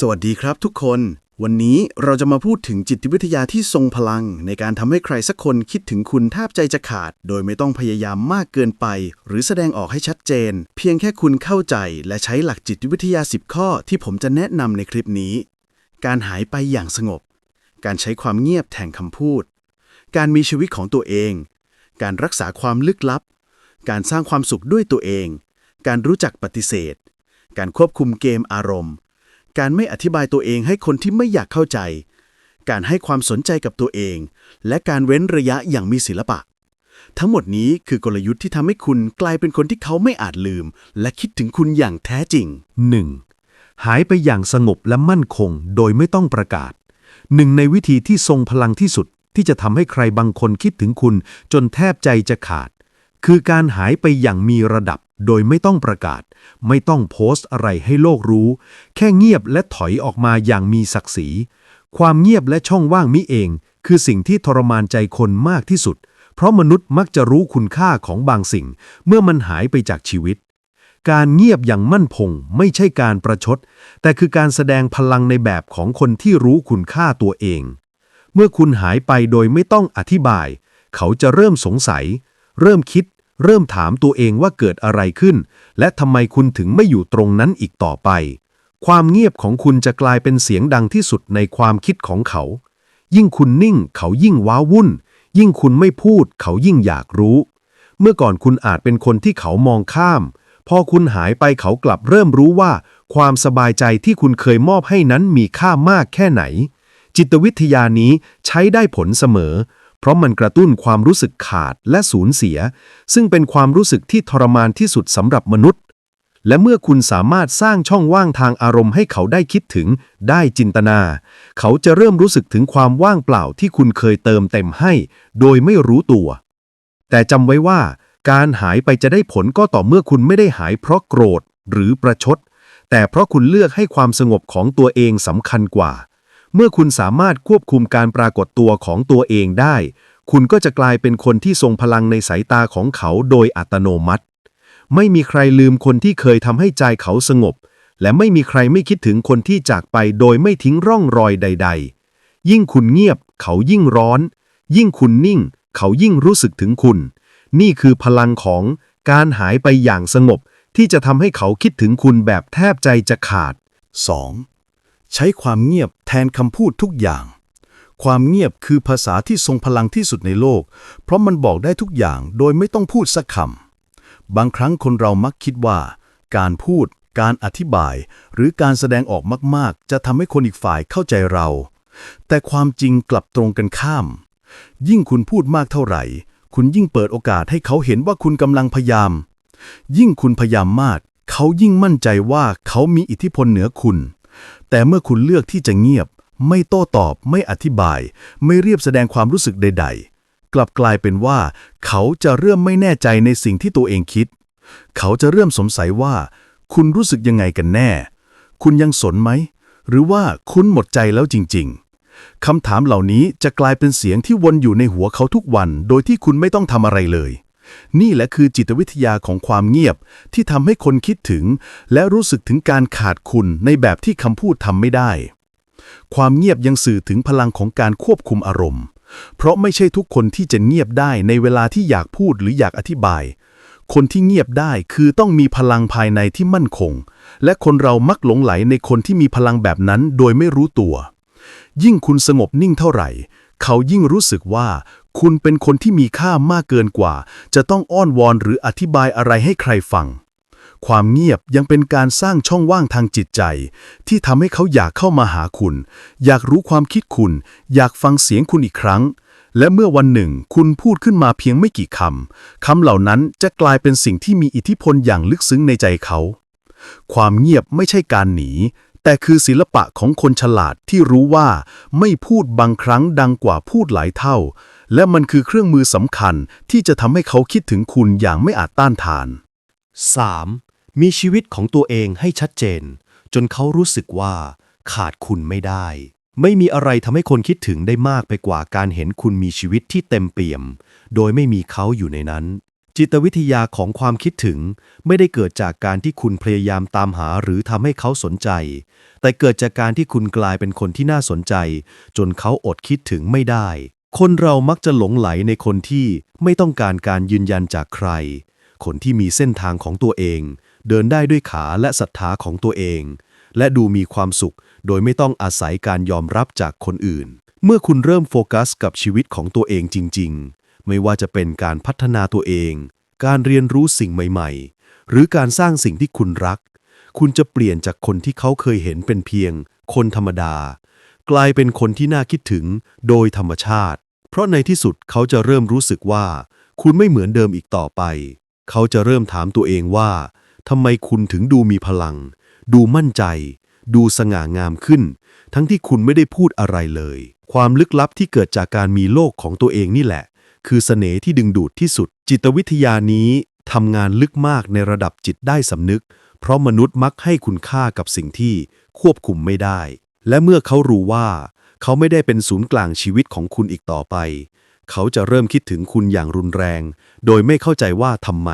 สวัสดีครับทุกคน วันนี้เราจะมาพูดถึงจิตวิทยาที่ทรงพลัง ในการทำให้ใครสักคนคิดถึงคุณแทบใจจะขาด โดยไม่ต้องพยายามมากเกินไป หรือแสดงออกให้ชัดเจน เพียงแค่คุณเข้าใจ และใช้หลักจิตวิทยา 10 ข้อที่ผมจะแนะนำในคลิปนี้ การหายไปอย่างสงบ การใช้ความเงียบแทนคำพูด การมีชีวิตของตัวเอง การรักษาความลึกลับ การสร้างความสุขด้วยตัวเอง การรู้จักปฏิเสธ การควบคุมเกมอารมณ์ การไม่อธิบายตัวเองให้คนที่ไม่อยากเข้าใจ การให้ความสนใจกับตัวเอง และการเว้นระยะอย่างมีศิลปะ ทั้งหมดนี้คือกลยุทธ์ที่ทำให้คุณกลายเป็นคนที่เขาไม่อาจลืม และคิดถึงคุณอย่างแท้จริง 1. หายไปอย่างสงบและมั่นคง โดยไม่ต้องประกาศ หนึ่งในวิธีที่ทรงพลังที่สุดที่จะทำให้ใครบางคนคิดถึงคุณจนแทบใจจะขาด คือการหายไปอย่างมีระดับโดยไม่ต้องประกาศ ไม่ต้องโพสต์อะไรให้โลกรู้ แค่เงียบและถอยออกมาอย่างมีศักดิ์ศรี ความเงียบและช่องว่างมิเอง คือสิ่งที่ทรมานใจคนมากที่สุด เพราะมนุษย์มักจะรู้คุณค่าของบางสิ่ง เมื่อมันหายไปจากชีวิต การเงียบอย่างมั่นคงไม่ใช่การประชด แต่คือการแสดงพลังในแบบของคนที่รู้คุณค่าตัวเอง เมื่อคุณหายไปโดยไม่ต้องอธิบาย เขาจะเริ่มสงสัย เริ่มคิด เริ่มถามตัวเองว่าเกิดอะไรขึ้น และทำไมคุณถึงไม่อยู่ตรงนั้นอีกต่อไป ความเงียบของคุณจะกลายเป็นเสียงดังที่สุดในความคิดของเขา ยิ่งคุณนิ่งเขายิ่งว้าวุ่น ยิ่งคุณไม่พูด เขายิ่งอยากรู้ เมื่อก่อนคุณอาจเป็นคนที่เขามองข้าม พอคุณหายไปเขากลับเริ่มรู้ว่า ความสบายใจที่คุณเคยมอบให้นั้นมีค่ามากแค่ไหน จิตวิทยานี้ใช้ได้ผลเสมอ เพราะมันกระตุ้นความรู้สึกขาดและสูญเสีย ซึ่งเป็นความรู้สึกที่ทรมานที่สุดสำหรับมนุษย์ และเมื่อคุณสามารถสร้างช่องว่างทางอารมณ์ให้เขาได้คิดถึง ได้จินตนา เขาจะเริ่มรู้สึกถึงความว่างเปล่าที่คุณเคยเติมเต็มให้ โดยไม่รู้ตัว แต่จำไว้ว่า การหายไปจะได้ผลก็ต่อเมื่อคุณไม่ได้หายเพราะโกรธหรือประชด แต่เพราะคุณเลือกให้ความสงบของตัวเองสำคัญกว่า เมื่อคุณสามารถควบคุมการปรากฏตัวของตัวเองได้ คุณก็จะกลายเป็นคนที่ทรงพลังในสายตาของเขาโดยอัตโนมัติ ไม่มีใครลืมคนที่เคยทำให้ใจเขาสงบ และไม่มีใครไม่คิดถึงคนที่จากไปโดยไม่ทิ้งร่องรอยใด ๆ ยิ่งคุณเงียบ เขายิ่งร้อน ยิ่งคุณนิ่ง เขายิ่งรู้สึกถึงคุณ นี่คือพลังของการหายไปอย่างสงบที่จะทำให้เขาคิดถึงคุณแบบแทบใจจะขาด 2. ใช้ความเงียบแทนคำพูดทุกอย่าง ความเงียบคือภาษาที่ทรงพลังที่สุดในโลก เพราะมันบอกได้ทุกอย่างโดยไม่ต้องพูดสักคำบางครั้งคนเรามักคิดว่า การพูด การอธิบาย หรือการแสดงออกมากๆ จะทำให้คนอีกฝ่ายเข้าใจเรา แต่ความจริงกลับตรงกันข้าม ยิ่งคุณพูดมากเท่าไหร่ คุณยิ่งเปิดโอกาสให้เขาเห็นว่าคุณกำลังพยายาม ยิ่งคุณพยายามมาก เขายิ่งมั่นใจว่าเขามีอิทธิพลเหนือคุณ แต่เมื่อคุณเลือกที่จะเงียบ ไม่โต้ตอบ ไม่อธิบาย ไม่เรียบแสดงความรู้สึกใด ๆ กลับกลายเป็นว่า เขาจะเริ่มไม่แน่ใจในสิ่งที่ตัวเองคิด เขาจะเริ่มสงสัยว่า คุณรู้สึกยังไงกันแน่ คุณยังสนไหม หรือว่าคุณหมดใจแล้วจริง ๆคำถามเหล่านี้จะกลายเป็นเสียงที่วนอยู่ในหัวเขาทุกวัน โดยที่คุณไม่ต้องทำอะไรเลย นี่แหละคือจิตวิทยาของความเงียบที่ทำให้คนคิดถึง และรู้สึกถึงการขาดคุณในแบบที่คำพูดทำไม่ได้ ความเงียบยังสื่อถึงพลังของการควบคุมอารมณ์ เพราะไม่ใช่ทุกคนที่จะเงียบได้ในเวลาที่อยากพูดหรืออยากอธิบาย คนที่เงียบได้คือต้องมีพลังภายในที่มั่นคง และคนเรามักหลงไหลในคนที่มีพลังแบบนั้นโดยไม่รู้ตัว ยิ่งคุณสงบนิ่งเท่าไหร่ เขายิ่งรู้สึกว่า คุณเป็นคนที่มีค่ามากเกินกว่า จะต้องอ้อนวอนหรืออธิบายอะไรให้ใครฟัง ความเงียบยังเป็นการสร้างช่องว่างทางจิตใจ ที่ทำให้เขาอยากเข้ามาหาคุณ อยากรู้ความคิดคุณ อยากฟังเสียงคุณอีกครั้ง และเมื่อวันหนึ่งคุณพูดขึ้นมาเพียงไม่กี่คำคำเหล่านั้นจะกลายเป็นสิ่งที่มีอิทธิพลอย่างลึกซึ้งในใจเขา ความเงียบไม่ใช่การหนี แต่คือศิลปะของคนฉลาดที่รู้ว่าไม่พูดบางครั้งดังกว่าพูดหลายเท่า และมันคือเครื่องมือสำคัญที่จะทำให้เขาคิดถึงคุณอย่างไม่อาจต้านทาน 3. มีชีวิตของตัวเองให้ชัดเจน จนเขารู้สึกว่า ขาดคุณไม่ได้ ไม่มีอะไรทำให้คนคิดถึงได้มากไปกว่าการเห็นคุณมีชีวิตที่เต็มเปี่ยม โดยไม่มีเขาอยู่ในนั้น จิตวิทยาของความคิดถึงไม่ได้เกิดจากการที่คุณพยายามตามหาหรือทำให้เขาสนใจ แต่เกิดจากการที่คุณกลายเป็นคนที่น่าสนใจ จนเขาอดคิดถึงไม่ได้ คนเรามักจะหลงไหลในคนที่ไม่ต้องการการยืนยันจากใคร คนที่มีเส้นทางของตัวเอง เดินได้ด้วยขาและศรัทธาของตัวเอง และดูมีความสุข โดยไม่ต้องอาศัยการยอมรับจากคนอื่น เมื่อคุณเริ่มโฟกัสกับชีวิตของตัวเองจริง ๆ ไม่ว่าจะเป็นการพัฒนาตัวเอง การเรียนรู้สิ่งใหม่ ๆ หรือการสร้างสิ่งที่คุณรัก คุณจะเปลี่ยนจากคนที่เขาเคยเห็นเป็นเพียง คนธรรมดา กลายเป็นคนที่น่าคิดถึงโดยธรรมชาติ เพราะในที่สุดเขาจะเริ่มรู้สึกว่า คุณไม่เหมือนเดิมอีกต่อไป เขาจะเริ่มถามตัวเองว่าทำไมคุณถึงดูมีพลัง ดูมั่นใจ ดูสง่างามขึ้น ทั้งที่คุณไม่ได้พูดอะไรเลย ความลึกลับที่เกิดจากการมีโลกของตัวเองนี่แหละ คือเสน่ห์ที่ดึงดูดที่สุด จิตวิทยานี้ทำงานลึกมากในระดับจิตได้สำนึก เพราะมนุษย์มักให้คุณค่ากับสิ่งที่ควบคุมไม่ได้ และเมื่อเขารู้ว่า เขาไม่ได้เป็นศูนย์กลางชีวิตของคุณอีกต่อไป เขาจะเริ่มคิดถึงคุณอย่างรุนแรง โดยไม่เข้าใจว่าทำไม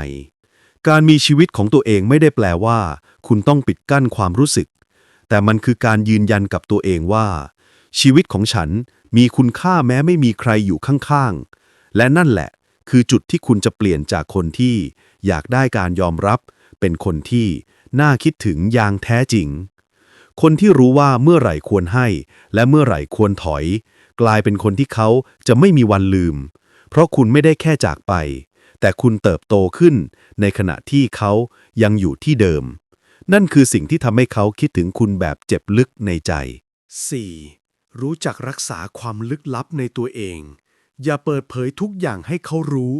การมีชีวิตของตัวเองไม่ได้แปลว่า คุณต้องปิดกั้นความรู้สึก แต่มันคือการยืนยันกับตัวเองว่า ชีวิตของฉันมีคุณค่าแม้ไม่มีใครอยู่ข้างๆ และนั่นแหละ คือจุดที่คุณจะเปลี่ยนจากคนที่อยากได้การยอมรับ เป็นคนที่น่าคิดถึงอย่างแท้จริง คนที่รู้ว่าเมื่อไหร่ควรให้ และเมื่อไหร่ควรถอย กลายเป็นคนที่เขาจะไม่มีวันลืม เพราะคุณไม่ได้แค่จากไป แต่คุณเติบโตขึ้น ในขณะที่เขายังอยู่ที่เดิม นั่นคือสิ่งที่ทำให้เขาคิดถึงคุณแบบเจ็บลึกในใจ 4. รู้จักรักษาความลึกลับในตัวเอง อย่าเปิดเผยทุกอย่างให้เขารู้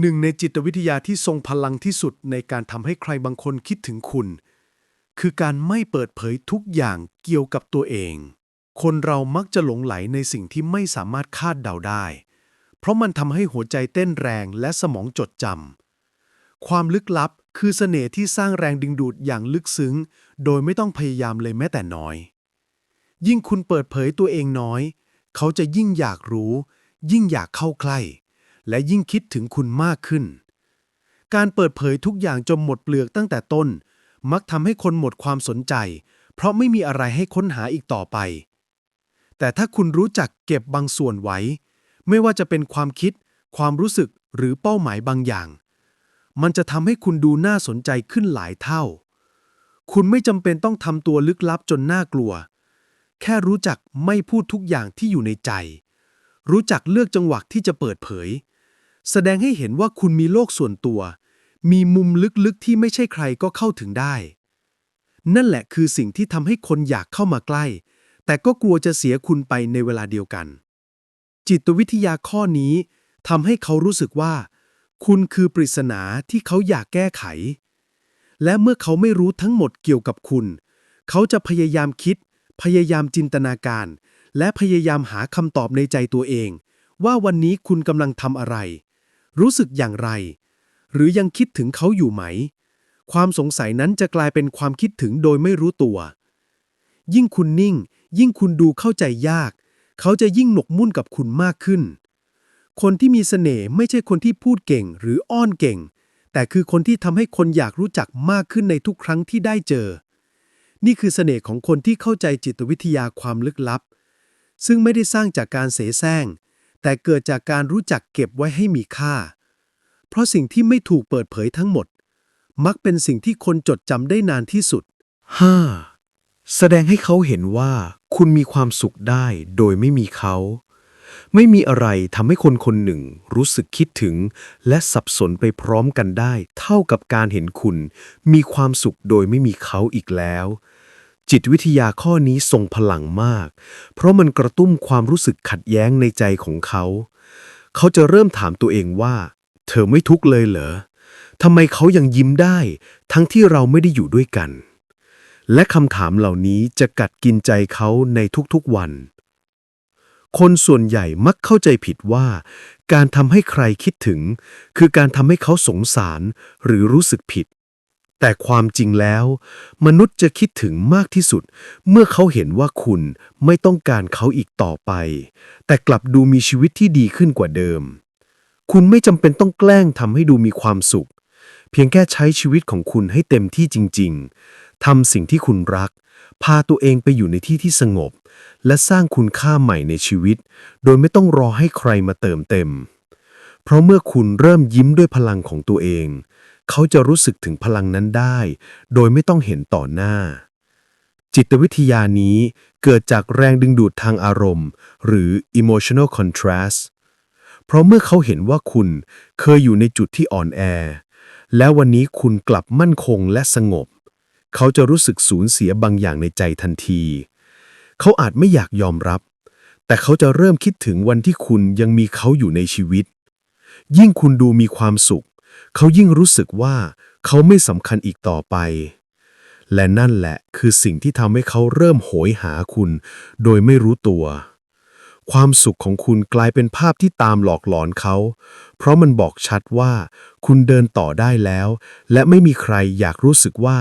หนึ่งในจิตวิทยาที่ทรงพลังที่สุดในการทำให้ใครบางคนคิดถึงคุณ คือการไม่เปิดเผยทุกอย่างเกี่ยวกับตัวเอง คนเรามักจะหลงไหลในสิ่งที่ไม่สามารถคาดเดาได้ เพราะมันทำให้หัวใจเต้นแรงและสมองจดจำความลึกลับคือเสน่ห์ที่สร้างแรงดึงดูดอย่างลึกซึ้ง โดยไม่ต้องพยายามเลยแม้แต่น้อย ยิ่งคุณเปิดเผยตัวเองน้อย เขาจะยิ่งอยากรู้ ยิ่งอยากเข้าใกล้ และยิ่งคิดถึงคุณมากขึ้น การเปิดเผยทุกอย่างจนหมดเปลือกตั้งแต่ต้น มักทำให้คนหมดความสนใจ เพราะไม่มีอะไรให้ค้นหาอีกต่อไป แต่ถ้าคุณรู้จักเก็บบางส่วนไว้ ไม่ว่าจะเป็นความคิด ความรู้สึกหรือเป้าหมายบางอย่าง มันจะทำให้คุณดูน่าสนใจขึ้นหลายเท่า คุณไม่จำเป็นต้องทำตัวลึกลับจนน่ากลัว แค่รู้จักไม่พูดทุกอย่างที่อยู่ในใจ รู้จักเลือกจังหวะที่จะเปิดเผย แสดงให้เห็นว่าคุณมีโลกส่วนตัว มีมุมลึกๆที่ไม่ใช่ใครก็เข้าถึงได้ นั่นแหละคือสิ่งที่ทำให้คนอยากเข้ามาใกล้ แต่ก็กลัวจะเสียคุณไปในเวลาเดียวกัน จิตวิทยาข้อนี้ทำให้เขารู้สึกว่า คุณคือปริศนาที่เขาอยากแก้ไข และเมื่อเขาไม่รู้ทั้งหมดเกี่ยวกับคุณ เขาจะพยายามคิด พยายามจินตนาการ และพยายามหาคำตอบในใจตัวเอง ว่าวันนี้คุณกำลังทำอะไร รู้สึกอย่างไร หรือยังคิดถึงเขาอยู่ไหม ความสงสัยนั้นจะกลายเป็นความคิดถึงโดยไม่รู้ตัว ยิ่งคุณนิ่ง ยิ่งคุณดูเข้าใจยาก เขาจะยิ่งหนกมุ่นกับคุณมากขึ้น คนที่มีเสน่ห์ไม่ใช่คนที่พูดเก่งหรืออ้อนเก่ง แต่คือคนที่ทำให้คนอยากรู้จักมากขึ้นในทุกครั้งที่ได้เจอ นี่คือเสน่ห์ของคนที่เข้าใจจิตวิทยาความลึกลับ ซึ่งไม่ได้สร้างจากการเสแสร้ง แต่เกิดจากการรู้จักเก็บไว้ให้มีค่า เพราะสิ่งที่ไม่ถูกเปิดเผยทั้งหมด มักเป็นสิ่งที่คนจดจำได้นานที่สุด 5. แสดงให้เขาเห็นว่าคุณมีความสุขได้โดยไม่มีเขา ไม่มีอะไรทำให้คนคนหนึ่ง รู้สึกคิดถึง และสับสนไปพร้อมกันได้ เท่ากับการเห็นคุณ มีความสุขโดยไม่มีเขาอีกแล้ว จิตวิทยาข้อนี้ทรงพลังมาก เพราะมันกระตุ้มความรู้สึกขัดแย้งในใจของเขา เขาจะเริ่มถามตัวเองว่า เธอไม่ทุกข์เลยเหรอทำไมเขายังยิ้มได้ ทั้งที่เราไม่ได้อยู่ด้วยกัน และคำถามเหล่านี้จะกัดกินใจเขาในทุกๆวัน คนส่วนใหญ่มักเข้าใจผิดว่า การทำให้ใครคิดถึง คือการทำให้เขาสงสารหรือรู้สึกผิด แต่ความจริงแล้ว มนุษย์จะคิดถึงมากที่สุด เมื่อเขาเห็นว่าคุณไม่ต้องการเขาอีกต่อไป แต่กลับดูมีชีวิตที่ดีขึ้นกว่าเดิม คุณไม่จำเป็นต้องแกล้งทำให้ดูมีความสุข เพียงแค่ใช้ชีวิตของคุณให้เต็มที่จริง ๆทำสิ่งที่คุณรัก พาตัวเองไปอยู่ในที่ที่สงบ และสร้างคุณค่าใหม่ในชีวิต โดยไม่ต้องรอให้ใครมาเติมเต็ม เพราะเมื่อคุณเริ่มยิ้มด้วยพลังของตัวเอง เขาจะรู้สึกถึงพลังนั้นได้ โดยไม่ต้องเห็นต่อหน้า จิตวิทยานี้เกิดจากแรงดึงดูดทางอารมณ์ หรือ emotional contrast เพราะเมื่อเขาเห็นว่าคุณเคยอยู่ในจุดที่อ่อนแอ แล้ววันนี้คุณกลับมั่นคงและสงบ เขาจะรู้สึกสูญเสียบางอย่างในใจทันที เขาอาจไม่อยากยอมรับ แต่เขาจะเริ่มคิดถึงวันที่คุณยังมีเขาอยู่ในชีวิต ยิ่งคุณดูมีความสุข เขายิ่งรู้สึกว่าเขาไม่สำคัญอีกต่อไป และนั่นแหละคือสิ่งที่ทำให้เขาเริ่มโหยหาคุณ โดยไม่รู้ตัว ความสุขของคุณกลายเป็นภาพที่ตามหลอกหลอนเขา เพราะมันบอกชัดว่า คุณเดินต่อได้แล้ว และไม่มีใครอยากรู้สึกว่า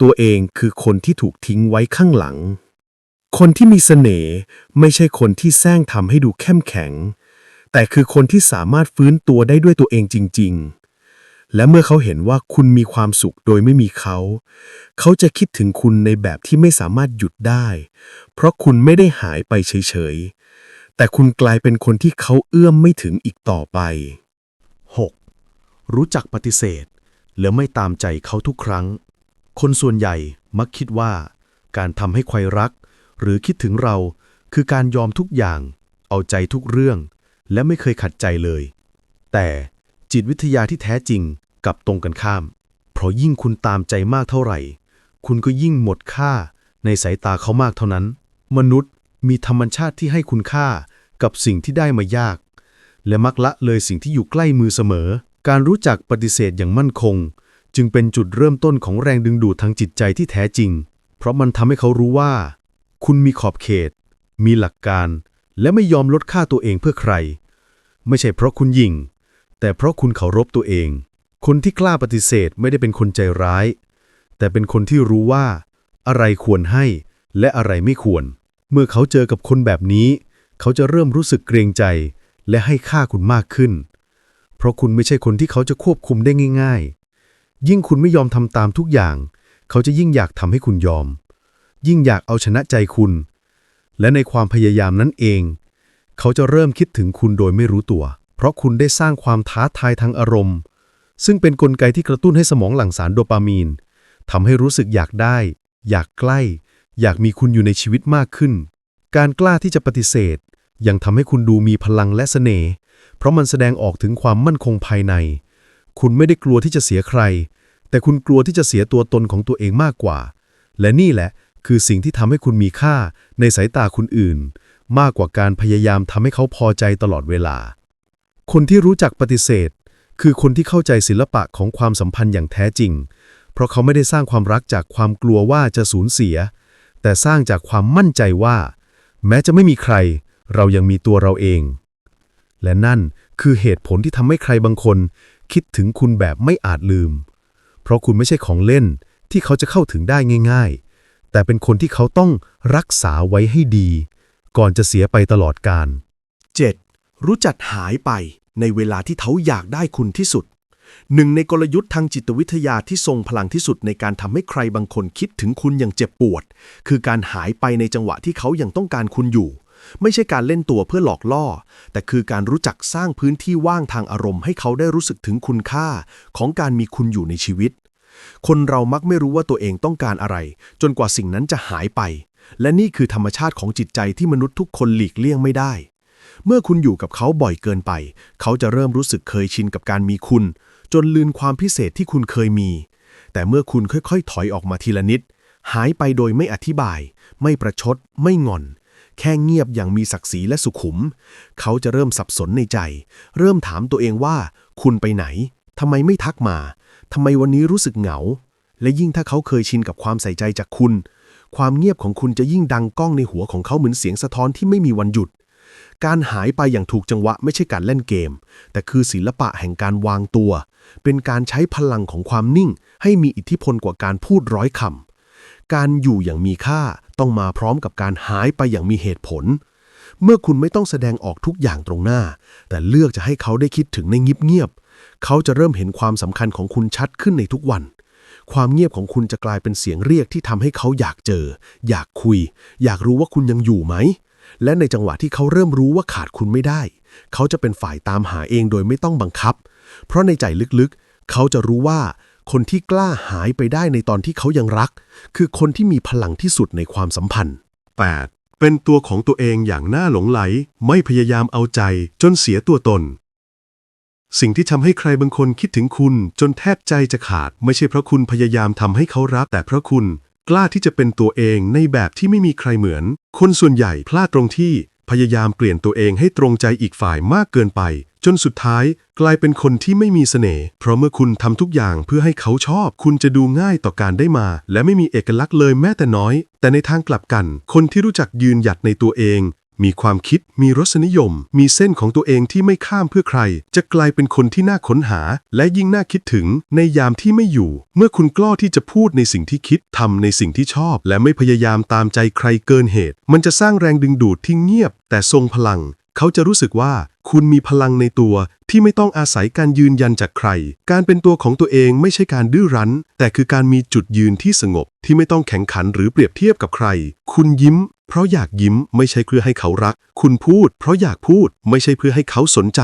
ตัวเองคือคนที่ถูกทิ้งไว้ข้างหลัง คนที่มีเสน่ห์ไม่ใช่คนที่แซงทำให้ดูเข้มแข็งแต่คือคนที่สามารถฟื้นตัวได้ด้วยตัวเองจริงๆ และเมื่อเขาเห็นว่าคุณมีความสุขโดยไม่มีเขา เขาจะคิดถึงคุณในแบบที่ไม่สามารถหยุดได้ เพราะคุณไม่ได้หายไปเฉยๆ แต่คุณกลายเป็นคนที่เขาเอื้อมไม่ถึงอีกต่อไป 6. รู้จักปฏิเสธ และไม่ตามใจเขาทุกครั้ง คนส่วนใหญ่มักคิดว่า การทำให้ใครรัก หรือคิดถึงเราคือการยอมทุกอย่าง เอาใจทุกเรื่อง และไม่เคยขัดใจเลย แต่ จิตวิทยาที่แท้จริงกับตรงกันข้าม เพราะยิ่งคุณตามใจมากเท่าไหร่ คุณก็ยิ่งหมดค่าในสายตาเขามากเท่านั้น มนุษย์มีธรรมชาติที่ให้คุณค่ากับสิ่งที่ได้มายาก และมักละเลยสิ่งที่อยู่ใกล้มือเสมอ การรู้จักปฏิเสธอย่างมั่นคง จึงเป็นจุดเริ่มต้นของแรงดึงดูดทางจิตใจที่แท้จริง เพราะมันทำให้เขารู้ว่า คุณมีขอบเขต มีหลักการ และไม่ยอมลดค่าตัวเองเพื่อใคร ไม่ใช่เพราะคุณยิ่ง แต่เพราะคุณเคารพตัวเอง คนที่กล้าปฏิเสธไม่ได้เป็นคนใจร้าย แต่เป็นคนที่รู้ว่า อะไรควรให้ และอะไรไม่ควร เมื่อเขาเจอกับคนแบบนี้ เขาจะเริ่มรู้สึกเกรงใจ และให้ค่าคุณมากขึ้น เพราะคุณไม่ใช่คนที่เขาจะควบคุมได้ง่าย ๆ ยิ่งคุณไม่ยอมทำตามทุกอย่าง เขาจะยิ่งอยากทำให้คุณยอม ยิ่งอยากเอาชนะใจคุณ และในความพยายามนั้นเอง เขาจะเริ่มคิดถึงคุณโดยไม่รู้ตัว เพราะคุณได้สร้างความท้าทายทางอารมณ์ ซึ่งเป็นนกลไกที่กระตุ้นให้สมองหลั่งสารโดปามีนทำให้รู้สึกอยากได้ อยากใกล้ อยากมีคุณอยู่ในชีวิตมากขึ้น การกล้าที่จะปฏิเสธ ยังทำให้คุณดูมีพลังและเสน่ห์เพราะมันแสดงออกถึงความมั่นคงภายใน คุณไม่ได้กลัวที่จะเสียใคร แต่คุณกลัวที่จะเสียตัวตนของตัวเองมากกว่า และนี่แหละคือสิ่งที่ทำให้คุณมีค่าในสายตาคนอื่น มากกว่าการพยายามทำให้เขาพอใจตลอดเวลา คนที่รู้จักปฏิเสธ คือคนที่เข้าใจศิลปะของความสัมพันธ์อย่างแท้จริง เพราะเขาไม่ได้สร้างความรักจากความกลัวว่าจะสูญเสีย แต่สร้างจากความมั่นใจว่า แม้จะไม่มีใคร เรายังมีตัวเราเอง และนั่นคือเหตุผลที่ทำให้ใครบางคน คิดถึงคุณแบบไม่อาจลืม เพราะคุณไม่ใช่ของเล่นที่เขาจะเข้าถึงได้ง่าย ๆ แต่เป็นคนที่เขาต้องรักษาไว้ให้ดี ก่อนจะเสียไปตลอดกาล 7. รู้จักหายไปในเวลาที่เขาอยากได้คุณที่สุด หนึ่งในกลยุทธ์ทางจิตวิทยาที่ทรงพลังที่สุดในการทำให้ใครบางคนคิดถึงคุณอย่างเจ็บปวด คือการหายไปในจังหวะที่เขายังต้องการคุณอยู่ ไม่ใช่การเล่นตัวเพื่อหลอกล่อ แต่คือการรู้จักสร้างพื้นที่ว่างทางอารมณ์ให้เขาได้รู้สึกถึงคุณค่า ของการมีคุณอยู่ในชีวิต คนเรามักไม่รู้ว่าตัวเองต้องการอะไร จนกว่าสิ่งนั้นจะหายไป และนี่คือธรรมชาติของจิตใจที่มนุษย์ทุกคนหลีกเลี่ยงไม่ได้ เมื่อคุณอยู่กับเขาบ่อยเกินไป เขาจะเริ่มรู้สึกเคยชินกับการมีคุณ จนลืมความพิเศษที่คุณเคยมี แต่เมื่อคุณค่อยๆ ถอยออกมาทีละนิด หายไปโดยไม่อธิบาย ไม่ประชด ไม่งอน แค่เงียบอย่างมีศักดิ์ศรีและสุขุม เขาจะเริ่มสับสนในใจ เริ่มถามตัวเองว่า คุณไปไหนทำไมไม่ทักมาทำไมวันนี้รู้สึกเหงา และยิ่งถ้าเขาเคยชินกับความใส่ใจจากคุณ ความเงียบของคุณจะยิ่งดังก้องในหัวของเขาเหมือนเสียงสะท้อนที่ไม่มีวันหยุด การหายไปอย่างถูกจังหวะไม่ใช่การเล่นเกม แต่คือศิลปะแห่งการวางตัว เป็นการใช้พลังของความนิ่ง ให้มีอิทธิพลกว่าการพูดร้อยคำการอยู่อย่างมีค่าต้องมาพร้อมกับการหายไปอย่างมีเหตุผล เมื่อคุณไม่ต้องแสดงออกทุกอย่างตรงหน้า แต่เลือกจะให้เขาได้คิดถึงในเงียบๆเขาจะเริ่มเห็นความสำคัญของคุณชัดขึ้นในทุกวันความเงียบของคุณจะกลายเป็นเสียงเรียกที่ทำให้เขาอยากเจอ อยากคุย อยากรู้ว่าคุณยังอยู่ไหม และในจังหวะที่เขาเริ่มรู้ว่าขาดคุณไม่ได้ เขาจะเป็นฝ่ายตามหาเองโดยไม่ต้องบังคับ เพราะในใจลึกๆ เขาจะรู้ว่า คนที่กล้าหายไปได้ในตอนที่เขายังรัก คือคนที่มีพลังที่สุดในความสัมพันธ์ 8. เป็นตัวของตัวเองอย่างน่าหลงไหล ไม่พยายามเอาใจจนเสียตัวตน สิ่งที่ทำให้ใครบางคนคิดถึงคุณ จนแทบใจจะขาด ไม่ใช่เพราะคุณพยายามทำให้เขารักแต่เพราะคุณ กล้าที่จะเป็นตัวเองในแบบที่ไม่มีใครเหมือน คนส่วนใหญ่พลาดตรงที่พยายามเปลี่ยนตัวเองให้ตรงใจอีกฝ่ายมากเกินไป จนสุดท้ายกลายเป็นคนที่ไม่มีเสน่ห์เพราะเมื่อคุณทำทุกอย่างเพื่อให้เขาชอบ คุณจะดูง่ายต่อการได้มา และไม่มีเอกลักษณ์เลยแม้แต่น้อย แต่ในทางกลับกัน คนที่รู้จักยืนหยัดในตัวเอง มีความคิด มีรสนิยม มีเส้นของตัวเองที่ไม่ข้ามเพื่อใคร จะกลายเป็นคนที่น่าค้นหา และยิ่งน่าคิดถึงในยามที่ไม่อยู่ เมื่อคุณกล้าที่จะพูดในสิ่งที่คิดทำในสิ่งที่ชอบ และไม่พยายามตามใจใครเกินเหตุ มันจะสร้างแรงดึงดูดที่เงียบ แต่ทรงพลัง เขาจะรู้สึกว่าคุณมีพลังในตัวที่ไม่ต้องอาศัยการยืนยันจากใคร การเป็นตัวของตัวเองไม่ใช่การดื้อรั้น แต่คือการมีจุดยืนที่สงบ ที่ไม่ต้องแข่งขันหรือเปรียบเทียบกับใคร คุณยิ้ม เพราะอยากยิ้มไม่ใช่เพื่อให้เขารัก คุณพูด เพราะอยากพูดไม่ใช่เพื่อให้เขาสนใจ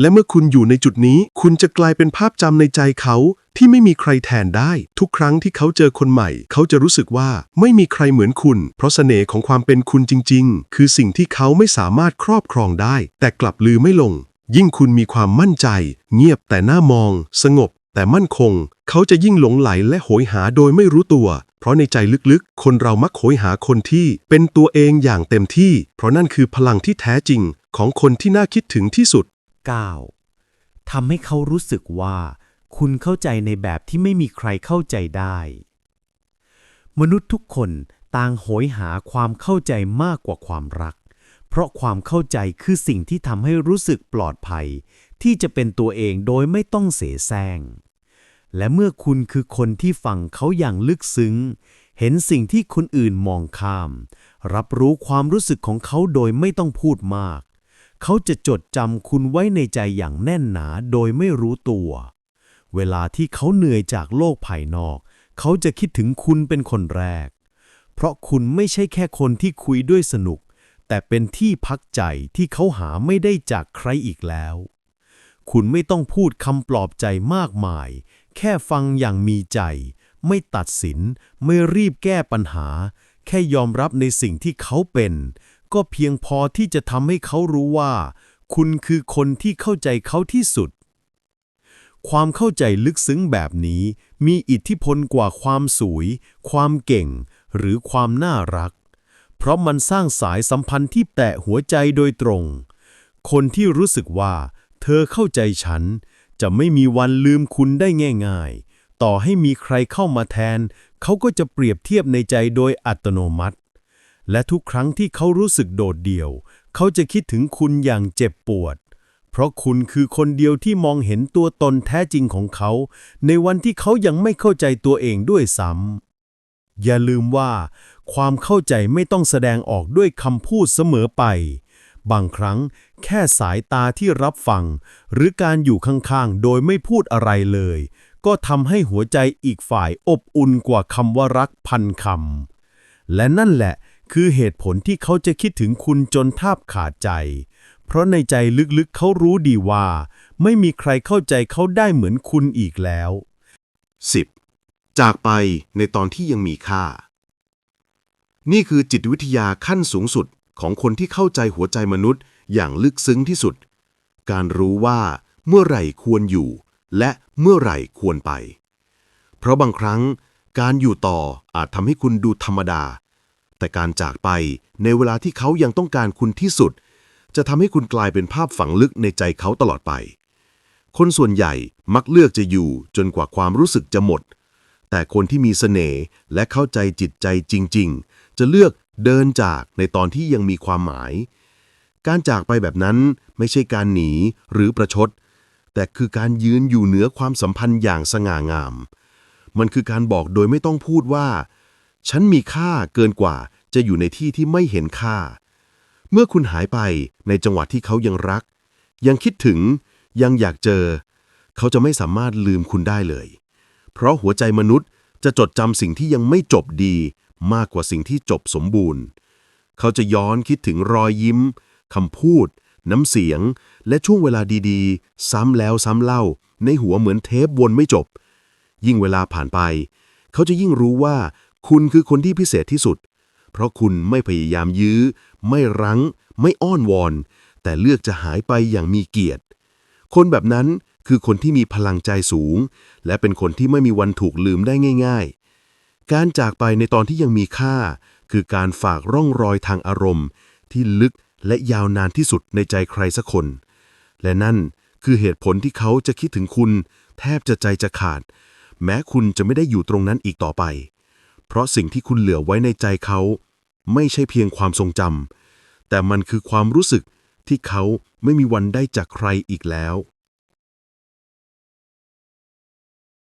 และเมื่อคุณอยู่ในจุดนี้ คุณจะกลายเป็นภาพจำในใจเขา ที่ไม่มีใครแทนได้ ทุกครั้งที่เขาเจอคนใหม่ เขาจะรู้สึกว่าไม่มีใครเหมือนคุณ เพราะเสน่ห์ของความเป็นคุณจริง ๆ คือสิ่งที่เขาไม่สามารถครอบครองได้ แต่กลับลือไม่ลง ยิ่งคุณมีความมั่นใจ เงียบแต่หน่ามอง สงบ แต่มั่นคง เขาจะยิ่งหลงไหลและโหยหาโดยไม่รู้ตัว เพราะในใจลึกๆ คนเรามักโหยหาคนที่เป็นตัวเองอย่างเต็มที่ เพราะนั่นคือพลังที่แท้จริงของคนที่น่าคิดถึงที่สุด 9. ทำให้เขารู้สึกว่า คุณเข้าใจในแบบที่ไม่มีใครเข้าใจได้ มนุษย์ทุกคนต่างโหยหาความเข้าใจมากกว่าความรัก เพราะความเข้าใจคือสิ่งที่ทำให้รู้สึกปลอดภัย ที่จะเป็นตัวเองโดยไม่ต้องเสแสร้ง และเมื่อคุณคือคนที่ฟังเขาอย่างลึกซึ้ง เห็นสิ่งที่คนอื่นมองข้าม รับรู้ความรู้สึกของเขาโดยไม่ต้องพูดมาก เขาจะจดจำคุณไว้ในใจอย่างแน่นหนาโดยไม่รู้ตัว เวลาที่เขาเหนื่อยจากโลกภายนอก เขาจะคิดถึงคุณเป็นคนแรก เพราะคุณไม่ใช่แค่คนที่คุยด้วยสนุก แต่เป็นที่พักใจที่เขาหาไม่ได้จากใครอีกแล้ว คุณไม่ต้องพูดคำปลอบใจมากมาย แค่ฟังอย่างมีใจ ไม่ตัดสิน ไม่รีบแก้ปัญหา แค่ยอมรับในสิ่งที่เขาเป็น ก็เพียงพอที่จะทำให้เขารู้ว่า คุณคือคนที่เข้าใจเขาที่สุด ความเข้าใจลึกซึ้งแบบนี้ มีอิทธิพลกว่าความสวย ความเก่ง หรือความน่ารัก เพราะมันสร้างสายสัมพันธ์ที่แตะหัวใจโดยตรง คนที่รู้สึกว่า เธอเข้าใจฉัน จะไม่มีวันลืมคุณได้ง่ายๆ ต่อให้มีใครเข้ามาแทน เขาก็จะเปรียบเทียบในใจโดยอัตโนมัติ และทุกครั้งที่เขารู้สึกโดดเดี่ยว เขาจะคิดถึงคุณอย่างเจ็บปวด เพราะคุณคือคนเดียวที่มองเห็นตัวตนแท้จริงของเขา ในวันที่เขายังไม่เข้าใจตัวเองด้วยซ้ำอย่าลืมว่า ความเข้าใจไม่ต้องแสดงออกด้วยคำพูดเสมอไป บางครั้งแค่สายตาที่รับฟัง หรือการอยู่ข้างๆ โดยไม่พูดอะไรเลย ก็ทำให้หัวใจอีกฝ่ายอบอุ่นกว่าคำว่ารักพันคำและนั่นแหละคือเหตุผลที่เขาจะคิดถึงคุณจนแทบขาดใจ เพราะในใจลึกๆเขารู้ดีว่า ไม่มีใครเข้าใจเขาได้เหมือนคุณอีกแล้ว 10. จากไปในตอนที่ยังมีค่า นี่คือจิตวิทยาขั้นสูงสุดของคนที่เข้าใจหัวใจมนุษย์อย่างลึกซึ้งที่สุด การรู้ว่าเมื่อไหร่ควรอยู่ และเมื่อไหร่ควรไป เพราะบางครั้งการอยู่ต่ออาจทำให้คุณดูธรรมดา แต่การจากไปในเวลาที่เขายังต้องการคุณที่สุด จะทำให้คุณกลายเป็นภาพฝังลึกในใจเขาตลอดไป คนส่วนใหญ่มักเลือกจะอยู่จนกว่าความรู้สึกจะหมด แต่คนที่มีเสน่ห์และเข้าใจจิตใจจริง ๆ จะเลือกเดินจากในตอนที่ยังมีความหมาย การจากไปแบบนั้นไม่ใช่การหนีหรือประชด แต่คือการยืนอยู่เหนือความสัมพันธ์อย่างสง่างาม มันคือการบอกโดยไม่ต้องพูดว่า ฉันมีค่าเกินกว่าจะอยู่ในที่ที่ไม่เห็นค่า เมื่อคุณหายไปในจังหวะที่เขายังรัก ยังคิดถึงยังอยากเจอ เขาจะไม่สามารถลืมคุณได้เลย เพราะหัวใจมนุษย์จะจดจำสิ่งที่ยังไม่จบดีมากกว่าสิ่งที่จบสมบูรณ์ เขาจะย้อนคิดถึงรอยยิ้มคำพูด น้ำเสียง และช่วงเวลาดีๆ ซ้ำแล้วซ้ำเล่า ในหัวเหมือนเทปวนไม่จบ ยิ่งเวลาผ่านไป เขาจะยิ่งรู้ว่า คุณคือคนที่พิเศษที่สุด เพราะคุณไม่พยายามยื้อ ไม่รั้ง ไม่อ้อนวอน แต่เลือกจะหายไปอย่างมีเกียรติ คนแบบนั้นคือคนที่มีพลังใจสูง และเป็นคนที่ไม่มีวันถูกลืมได้ง่าย ๆ การจากไปในตอนที่ยังมีค่า คือการฝากร่องรอยทางอารมณ์ ที่ลึกและยาวนานที่สุดในใจใครสักคน และนั่นคือเหตุผลที่เขาจะคิดถึงคุณ แทบจะใจจะขาด แม้คุณจะไม่ได้อยู่ตรงนั้นอีกต่อไป เพราะสิ่งที่คุณเหลือไว้ในใจเขา ไม่ใช่เพียงความทรงจำแต่มันคือความรู้สึกที่เขาไม่มีวันได้จากใครอีกแล้ว